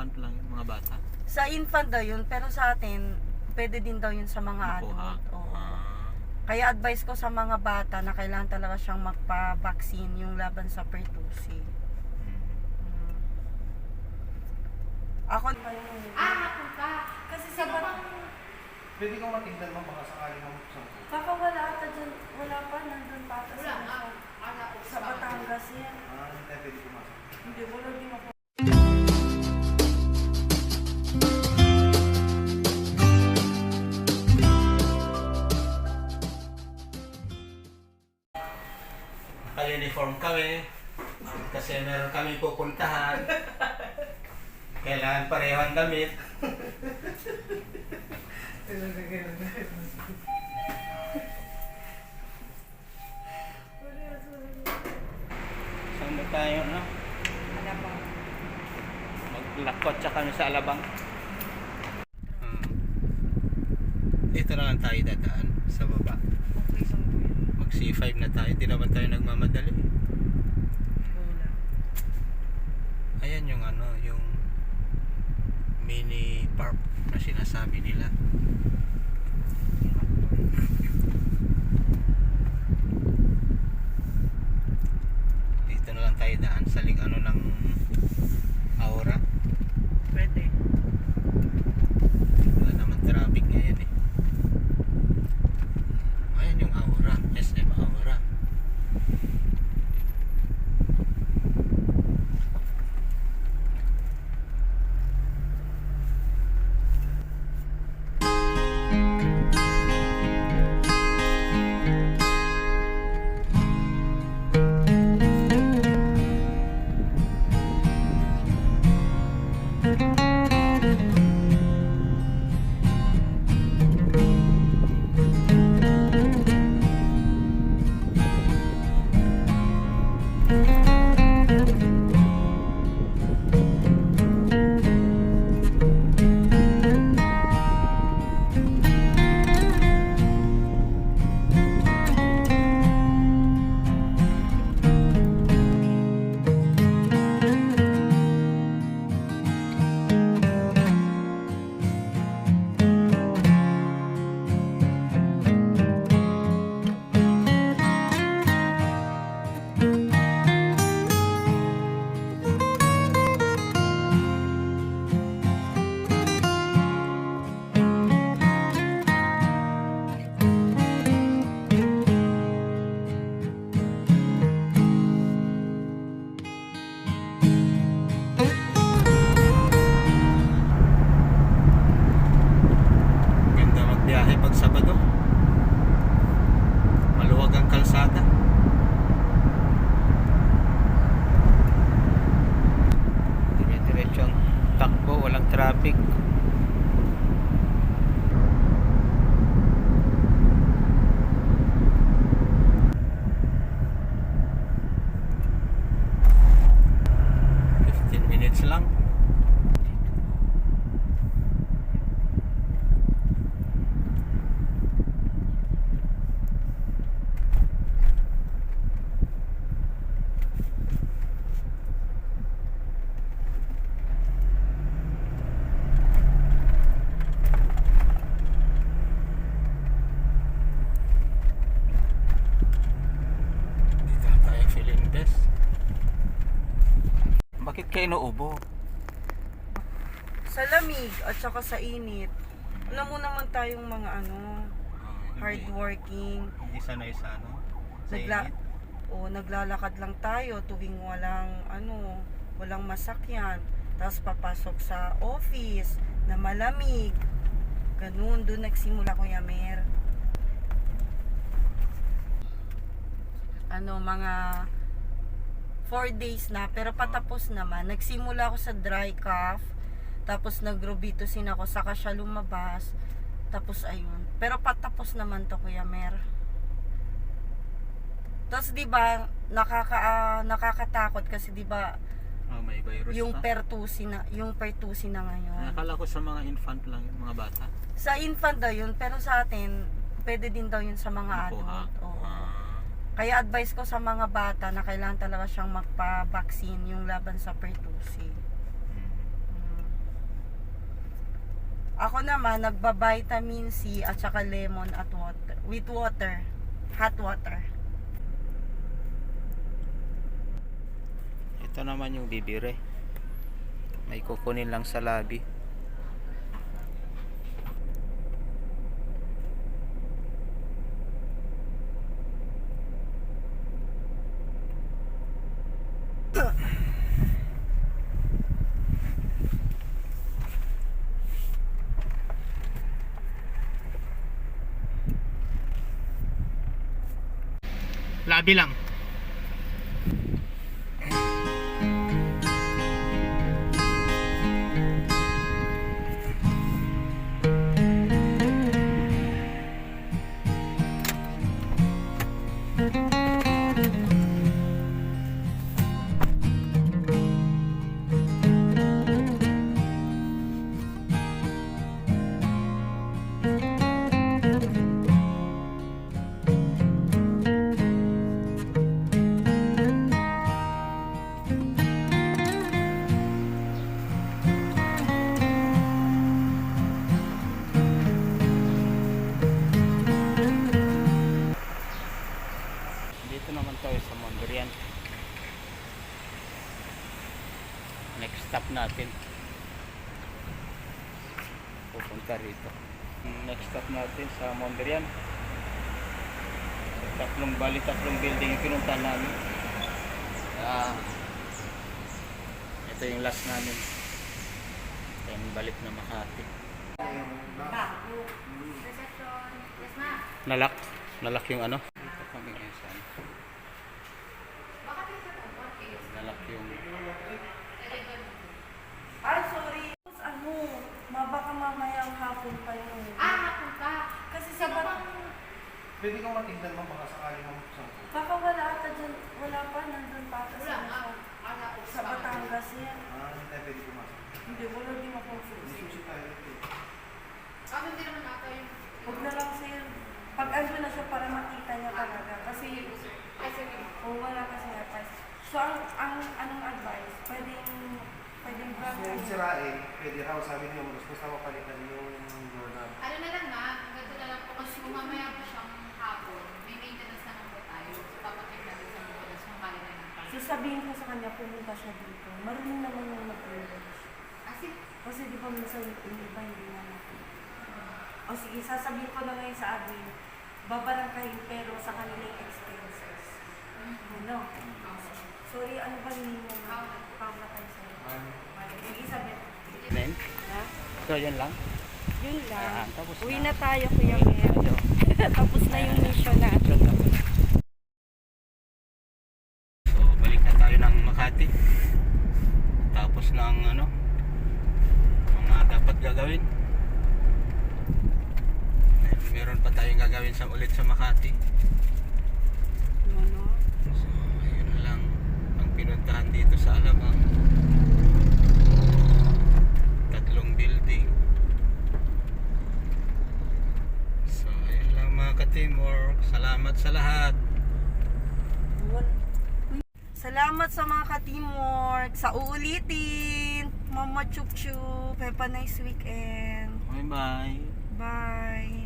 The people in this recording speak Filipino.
infant lang yung mga bata. Sa infant daw yun, pero sa atin, pwede din daw yun sa mga adult. Oo. Ah. Kaya advice ko sa mga bata na kailangan talaga siyang magpa-vaccine yung laban sa pertussis. Mm. Mm. Ako, Ah, napunta. kasi sa Sino bat- bang... Pwede kong matignan mo baka sakali mo sa Baka wala ata dyan, wala pa, nandun pa ata Wala sa, nga. Ala, sa Batangas yan. Ah, hindi tayo pwede pumasok. Hindi, wala din ako. Naka-uniform kami kasi meron kami pupuntahan. Kailangan parehong damit. Saan ba tayo, no? Pa. Maglakot siya kami sa alabang. Hmm. Dito na lang tayo dadaan sa baba. Okay, so Mag C5 na tayo, di naman tayo nagmamadali. Ayan yung ano, yung mini park na sinasabi nila. Traffic. Fifteen minutes lang. Dito na tayo feeling best. Kayo nauubo? Sa lamig at saka sa init. Alam mo naman tayong mga ano, hardworking. Hindi sanay sa ano? Sa Nagla init. o naglalakad lang tayo tuwing walang ano, walang masakyan. Tapos papasok sa office na malamig. Ganun, doon nagsimula ko Mer. Ano, mga 4 days na, pero patapos naman. Nagsimula ako sa dry cough, tapos nagrobitosin ako, saka siya lumabas. Tapos ayun. Pero patapos naman to Kuya Mer. Tapos 'di ba nakaka ah, nakakatakot kasi 'di ba Oh, may virus yung pa. pertussi na yung pertussi na ngayon. Akala ko sa mga infant lang yung mga bata. Sa infant daw yun, pero sa atin pwede din daw yun sa mga Makuha. adult. Oo. Ah. Kaya advice ko sa mga bata na kailangan talaga siyang magpa-vaccine yung laban sa pertussi. Mm. Mm. Ako naman, nagba-vitamin C at saka lemon at water. With water. Hot water. Ito naman yung bibire. May kukunin lang sa labi. Labi lang. Natin. Pupunta rito. Next stop natin sa Mondrian. Tatlong bali, tatlong building yung pinunta namin. Ah, ito yung last namin. Then balik na Makati. Nalak. Nalak yung ano. Dito kami ngayon sa ano. Baka reception. Okay. Nalak yung Ay, sorry. Ano, mabaka mamayang hapon pa yun. Ah, hapon ka. Kasi sa Sino bat... bang... Pwede kong matignan mo baka sakali mabuksan ko. Baka wala ata dyan. Wala pa, nandun pa ata Wala nga. sa, Wala ko. sa Batangas yan. Ah, hindi tayo pwede pumasok. Hindi, wala din ako May susi. tayo dito. Ah, hindi naman ata yung... Huwag na lang sir. Pag ano na siya para makita niya talaga. Kasi, Ay, sige. kung wala kasi advice. So, ang, ang anong advice? Pwedeng, pwedeng brand Kasi yung kayo. sirain, pwede raw sabi niyo, mas gusto mo palitan yung. Ano na lang ma, ganito na lang po kasi kung mamaya po siyang hapon, may maintenance naman po tayo. So, papacheck natin sa mga oras kung mali na yung So, sabihin ko sa kanya, pumunta siya dito. Marunong naman yung mag-English. Kasi, Kasi di ba minsan yung iba hindi na natin. O sige, sasabihin ko na ngayon sa admin, babarangkahin pero sa kanilang expenses. Ano? Sorry, ano ba yung pamatay sa'yo? Sige, sabi. Then, Ha? so yun lang. Yun lang. Ah, tapos Uwi na. na tayo, Kuya Mer. Tapos na yung mission natin. So, balik na tayo ng Makati. Tapos na ang ano, mga dapat gagawin. Ayun, Meron pa tayong gagawin sa ulit sa Makati. Ano? So, ayun lang ang pinuntahan dito sa Alabang. Tatlong building. So, ayun lang mga ka-teamwork. Salamat sa lahat. Salamat sa mga ka-teamwork. Sa uulitin. Mama Chup Chup. Have a nice weekend. Bye-bye. Bye.